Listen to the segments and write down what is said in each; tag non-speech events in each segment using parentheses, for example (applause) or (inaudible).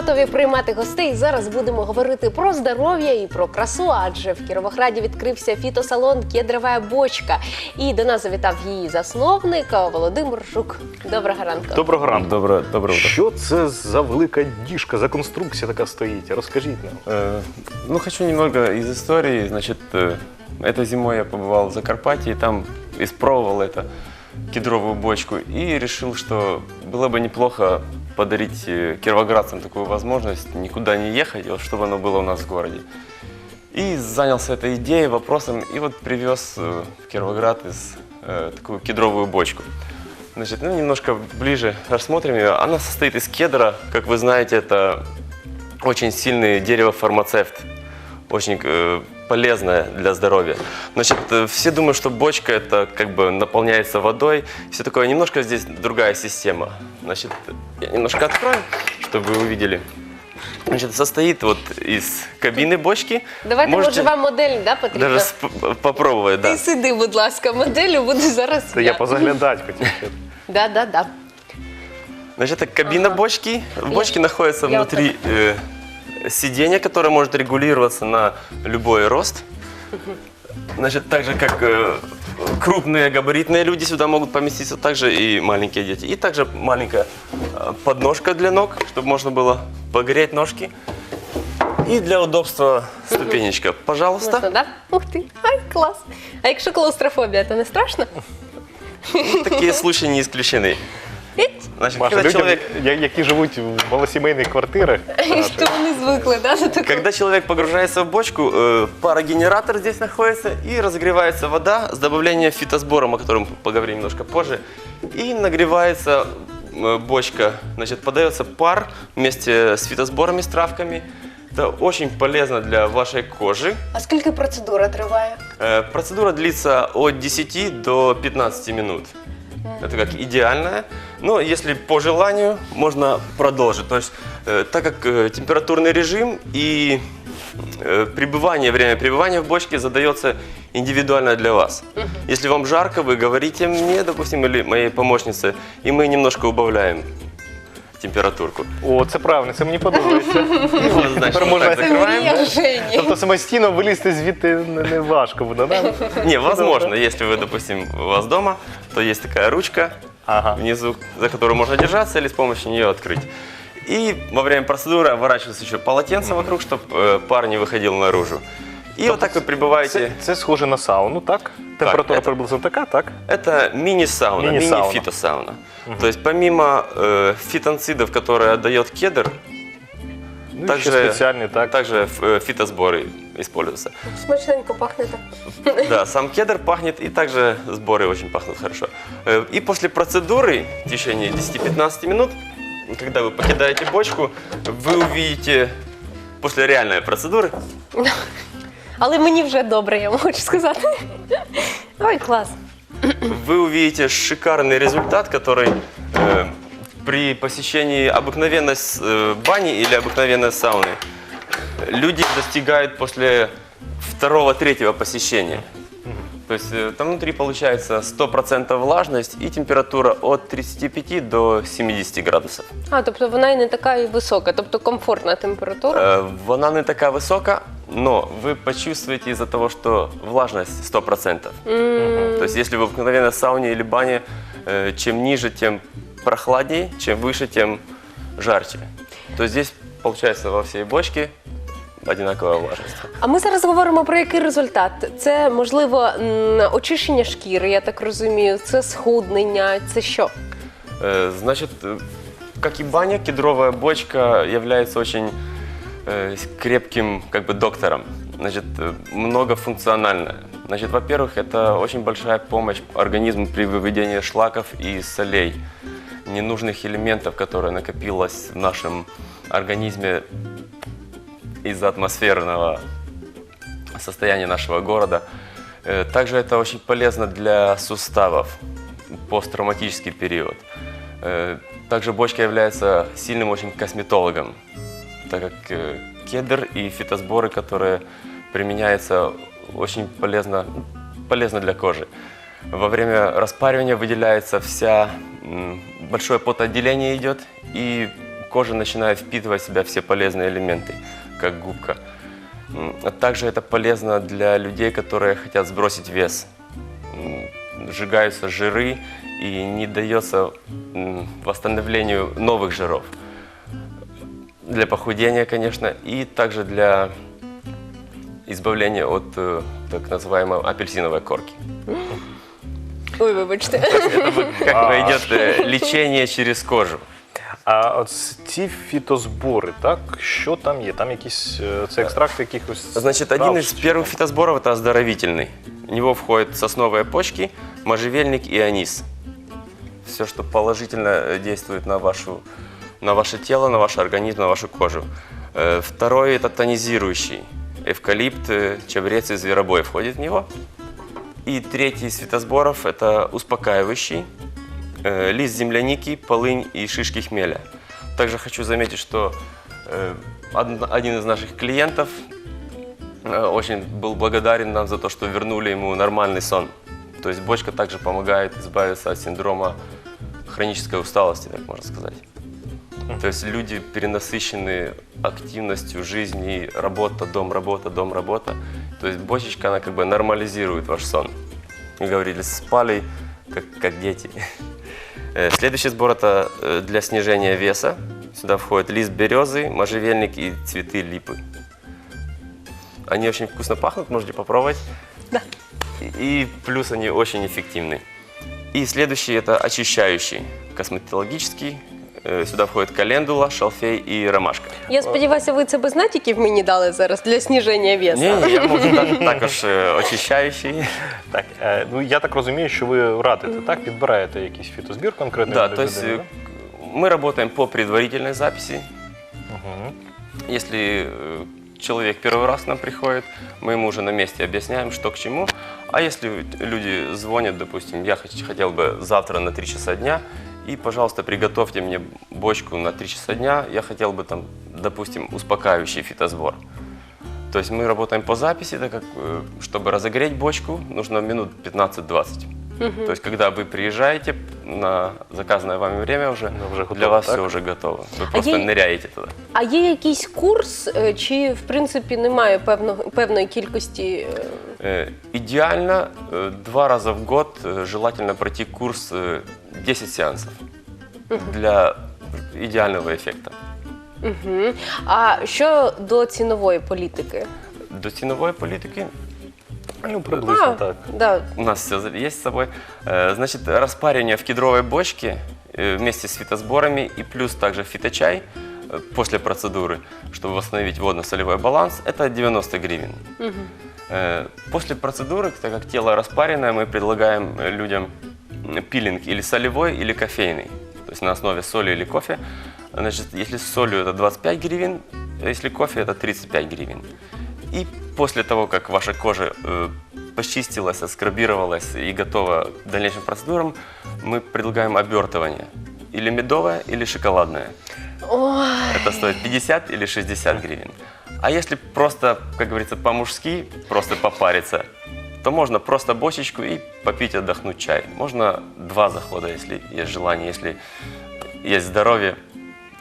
готові приймати гостей. Зараз будемо говорити про здоров'я і про красу, адже в Кіровограді відкрився фітосалон Кедрова бочка. І до нас завітав її засновник Володимир Жук. Доброго ранку. Доброго ранку. Доброе, доброе утро. Що це за велика діжка, за конструкція така стоїть? Розкажіть нам. Э, ну, хочу немного из истории. Значит, э, этой зимой я побывал в Закарпатье, и там испробовал это кедровую бочку и решил, что было бы неплохо подарить э, кировоградцам такую возможность никуда не ехать, вот, чтобы оно было у нас в городе. И занялся этой идеей, вопросом, и вот привез э, в Кировоград из э, такую кедровую бочку. Значит, ну, немножко ближе рассмотрим ее. Она состоит из кедра, как вы знаете, это очень сильный дерево-фармацевт, очень э, полезное для здоровья. Значит, э, все думают, что бочка это как бы наполняется водой, все такое. Немножко здесь другая система. Значит, я немножко открою, чтобы вы увидели. Значит, состоит вот из кабины бочки. Давайте, може, вам модель да, потрібно? даже сп- попробовать, да. Ти сиди, будь ласка, моделю буду зараз. Це я позаглядати хотів. ще. (laughs) Да, да, да. Значит, это кабина бочки. В бочке находится я вот внутри э, сиденье, которое может регулироваться на любой рост. Значит, так же как э, крупные габаритные люди сюда могут поместиться, также и маленькие дети. И также маленькая э, подножка для ног, чтобы можно было погреть ножки. И для удобства ступенечка. Пожалуйста. Можна, да? Ух ти, ай, клас. А якщо клаустрофобія, то не страшно? Такие случаи не исключены. Іть, Значит, Маша, когда людям, человек я- які живуть в малосімейних квартирах, Що вони звикли, да, до такого? Когда человек погружается в бочку, э, парогенератор здесь находится и разогревается вода с добавлением фитосбором, о котором поговорим немножко позже. И нагревается э, бочка, значит, подается пар вместе с фитосборами, с травками. Это очень полезно для вашей кожи. А скільки процедура триває? Э, Процедура длится от 10 до 15 минут. Это как идеальная. Но если по желанию, можно продолжить. То есть, э, так как э, температурный режим и э, пребывание, время пребывания в бочке задается индивидуально для вас. Если вам жарко, вы говорите мне, допустим, или моей помощнице, и мы немножко убавляем температурку. о, це правильно, це мені подобається. (laughs) Вот, значит, Тепер вот можна- так закрываем. Я Жені. Тобто самостійно вилізти звідти не, не важко буде, да? Не, возможно, если вы, допустим, у вас дома, то есть такая ручка Ага. внизу, за которую можно держаться или с помощью нее открыть. И во время процедуры оборачивается еще полотенце вокруг, чтобы пар не выходил наружу. И вот так вы пребываете. Це, це схоже на сауну, так? Температура це- приблизно така, так? Это мини-сауна, мини-фитосауна. То есть помимо э, фитонцидов, которые отдает кедр, Ну, і также, ще спеціальний, так? также э, фитосборы используются. Смачненько пахне так. Да, сам кедр пахнет, и также сборы очень пахнут хорошо. Э, И после процедуры, в течение 10-15 минут, когда вы покидаете бочку, вы увидите, после реальной процедуры, Але мені вже добре, я вам хочу сказати. Ой, клас. вы увидите шикарный результат, который э, при посещении обыкновенной э, бани или обыкновенной сауны люди достигают после второго-третьего посещения. То есть э, там внутри получается 100% влажность и температура от 35 до 70 градусов. А, тобто вона і не така і висока, тобто комфортна температура. Э, Вона не такая высока, но вы почувствуете из-за того, что влажность 100%. То есть если в обыкновенной сауне или бане, чем ниже, тем прохладнее, чем выше, тем жарче. То здесь получается во всей бочке одинаковая влажность. А ми зараз говоримо про який результат? Це можливо м, очищення шкіри, я так розумію, це схуднення, це що? Э, Значит, э, как и баня, кедровая бочка является очень э, крепким как бы доктором. Значит, э, многофункциональная. Значит, во-первых, это очень большая помощь организму при выведении шлаков и солей, ненужных элементов, которые накопилось в нашем организме из-за атмосферного состояния нашего города. Э, Также это очень полезно для суставов, посттравматический период. Э, Также бочка является сильным очень косметологом, так как э, кедр и фитосборы, которые применяются, очень полезно, полезно для кожи. Во время распаривания выделяется вся, большое потоотделение идет, и кожа начинает впитывать в себя все полезные элементы, как губка. А Также это полезно для людей, которые хотят сбросить вес. Сжигаются жиры и не дается восстановлению новых жиров. Для похудения, конечно, и также для избавления от э, так называемой апельсиновой корки. (laughs) Ой, вибачте. Это вот как бы идет э, лечение через кожу. А от ці фітозбори, так? Що там є? Там якісь е, це екстракт якихось. Значит, трав один из чи первых що? фитосборов это оздоровительный. В него входят сосновые почки, можжевельник и анис. Все, что положительно э, действует на, вашу, на ваше тело, на ваш организм, на вашу кожу. Э, Второй это тонизирующий. Эвкалипт, э, чабрец и зверобой входит в него. И третий из фитосборов это успокаивающий. э, Лист земляники, полынь и шишки хмеля. Также хочу заметить, что э, од- один из наших клиентов э, очень был благодарен нам за то, что вернули ему нормальный сон. То есть бочка также помогает избавиться от синдрома хронической усталости, так можно сказать. То есть люди перенасыщены активностью жизни, работа, дом, работа, дом, работа. То есть бочечка, она как бы нормализирует ваш сон. Мы говорили, спали как, как дети. (laughs) Э, Следующий сбор это э, для снижения веса. Сюда входит лист березы, можжевельник и цветы липы. Они очень вкусно пахнут, можете попробовать. Да. И плюс они очень эффективны. И следующий это очищающий, косметологический. Э, Сюда входит календула, шалфей и ромашка. Я сподіваюся, ви це без натяків мені дали зараз для сніження весу. Не, не, я можу так- також е, очищаючий. Так, е, ну я так розумію, що ви радите, так? Підбираєте якийсь фітозбір конкретний Да, для то есть людини, э, мы работаем по предварительной записи. да? Мгм. Если э, человек первый раз к нам приходит, мы ему уже на месте объясняем, что к чему. А если люди звонят, допустим, я хот- хотел бы завтра на 3 часа дня, и, пожалуйста, приготовьте мне бочку на 3 часа дня, я хотел бы там, допустим, успокаивающий фитосбор. То есть мы работаем по записи, так как, э, чтобы разогреть бочку, нужно минут 15-20. То есть, когда вы приезжаете на заказанное вами время уже, Ну, уже для готово, вас так? все уже готово. Вы А просто є- ныряете туда. А є якийсь курс, е, чи в принципі немає певного певної кількості? е, Э, Идеально э, два раза в год э, желательно пройти курс э, 10 сеансов для идеального эффекта. Мгм. А що до цінової політики? До ценовой политики Ну, приблизно так. да. у нас все есть с собой. Э, Значит, распаривание в кедровой бочке э, вместе с фитосборами и плюс также фиточай э, после процедуры, чтобы восстановить водно-солевой баланс, это 90 гривен. Э, После процедуры, так как тело распаренное, мы предлагаем э, людям м, пилинг или солевой, или кофейный. То есть на основе соли или кофе. Значит, если с солью это 25 гривен, а если кофе это 35 гривен. И после того, как ваша кожа э, почистилась, отскрабировалась и готова к дальнейшим процедурам, мы предлагаем обертывание. Или медовое, или шоколадное. Ой, Это стоит 50 или 60 гривен. А если просто, как говорится, по-мужски, просто попариться, то можно просто бочечку и попить, отдохнуть чай. Можно два захода, если есть желание. Если есть здоровье,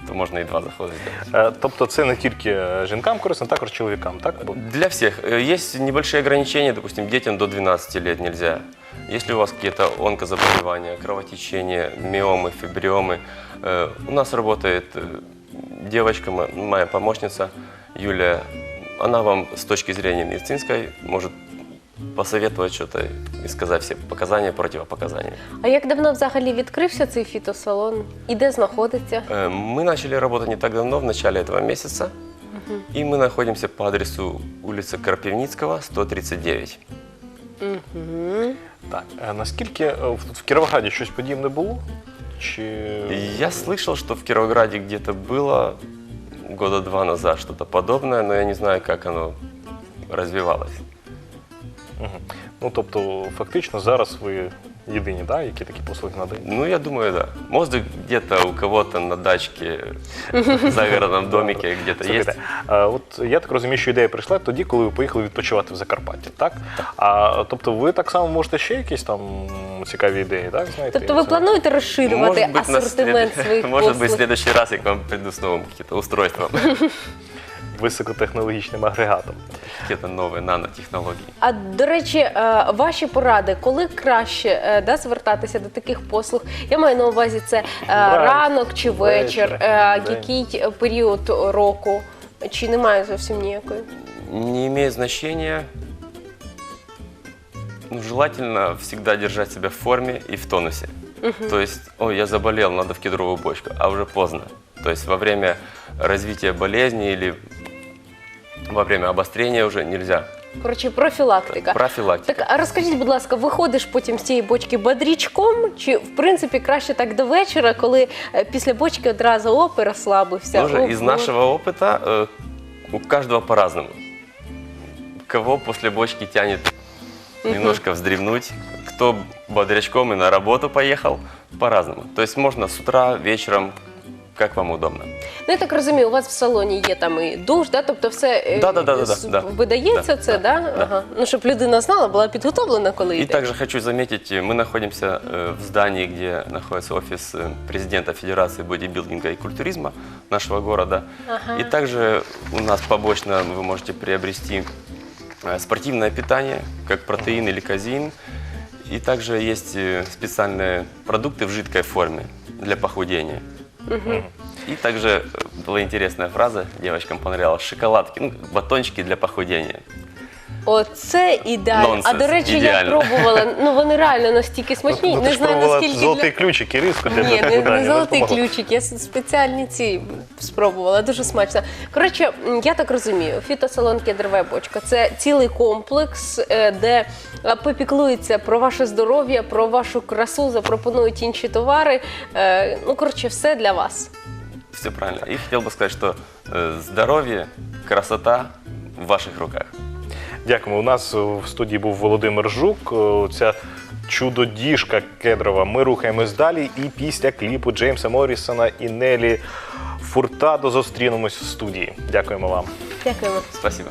то можно и два захода сделать. Е, Тобто це не тільки е, жінкам корисно, також чоловікам, так? Бо- Для всех. Э, Есть небольшие ограничения, допустим, детям до 12 лет нельзя. Если у вас какие-то онкозаболевания, кровотечения, миомы, фибриомы, э, у нас работает э, девочка, мо- моя помощница Юлия. Она вам с точки зрения медицинской может посоветовать что-то и сказать все показания, противопоказания. а як давно взагалі відкрився цей фітосалон? І де знаходиться? Э, Мы начали работать не так давно, в начале этого месяца. И мы находимся по адресу улицы Карпивницкого, 139. Так. Е, Наскільки е, в в Кіровограді щось подібне було? Чи Я слышал, что в Кировограде где-то было года два назад что-то подобное, но я не знаю, как оно развивалось. Мгм. Ну тобто, фактично зараз ви єдині, да, які такі послуги надають. Ну, я думаю, да. Может, где-то у кого-то на дачке, в (laughs) загородном домике где-то есть. Слухайте, е, от я так розумію, що ідея прийшла тоді, коли ви поїхали відпочивати в Закарпатті, так? А тобто ви так само можете ще якісь там цікаві ідеї, так? Знаєте, Тобто ви Це- плануєте розширювати Может быть, на асортимент след- своїх Может быть, в послуг? следующий раз я к вам приду с новым каким-то устройством. (laughs) високотехнологічним агрегатом. Какие-то новые нанотехнологии. А до речі, е, ваші поради, коли краще е, да, звертатися до таких послуг? Я маю на увазі це е, Вранці, ранок чи вечір, вечір, е, день. який період року, чи немає зовсім ніякої? Не имеет значения. Ну, желательно всегда держать себя в форме и в тонусе. То есть, ой, я заболел, надо в кедровую бочку, а уже поздно. То есть во время развития болезни или во время обострения уже нельзя. Коротше, профілактика. Профилактика. Так, а розкажіть, будь ласка, виходиш потім з цієї бочки бодрічком, чи в принципі краще так до вечора, коли е, після бочки одразу оп, і розслабився? Тоже Оп, из оп. нашего опыта э, у каждого по-разному. Кого после бочки тянет немножко вздремнуть, кто бодрячком и на работу поехал, по-разному. То есть можно с утра, вечером, как вам удобно. Ну, я так розумію, у вас в салоні є там і душ, да? тобто все е, Да-да-да-да-да, з- да. видається Да, це, да? да, Ага. Ну, щоб людина знала, була підготовлена, коли И йде. также хочу заметить, э, мы находимся э, в здании, где находится офис э, президента Федерации бодибилдинга и культуризма нашего города. Ага. И также у нас побочно вы можете приобрести э, спортивное питание, как протеин или казеин. И также есть э, специальные продукты в жидкой форме для похудения. И также э, была интересная фраза, девочкам понравилась, шоколадки, ну, батончики для похудения. Оце ідеально. Нонсенс, а до речі, ідеально. я пробувала. Ну вони реально настільки смачні. Ну, ти не ж знаю пробувала наскільки золотий ключик і риску для Ні, не, не золотий ключик, я спеціальні ці спробувала, дуже смачно. Коротше, м, я так розумію, фітосалон кедрова бочка це цілий комплекс, е, де е, попіклуються про ваше здоров'я, про вашу красу, запропонують інші товари. Е, Ну, коротше, все для вас. Все правильно. И хотел бы сказать, что э, здоровье, красота в ваших руках. Дякуємо. У нас е, в студії був Володимир Жук. е, Ця чудодіжка кедрова. Ми рухаємось далі. І після кліпу Джеймса Моррісона і Нелі Фуртадо зустрінемось в студії. Дякуємо вам. Дякуємо. Спасибо.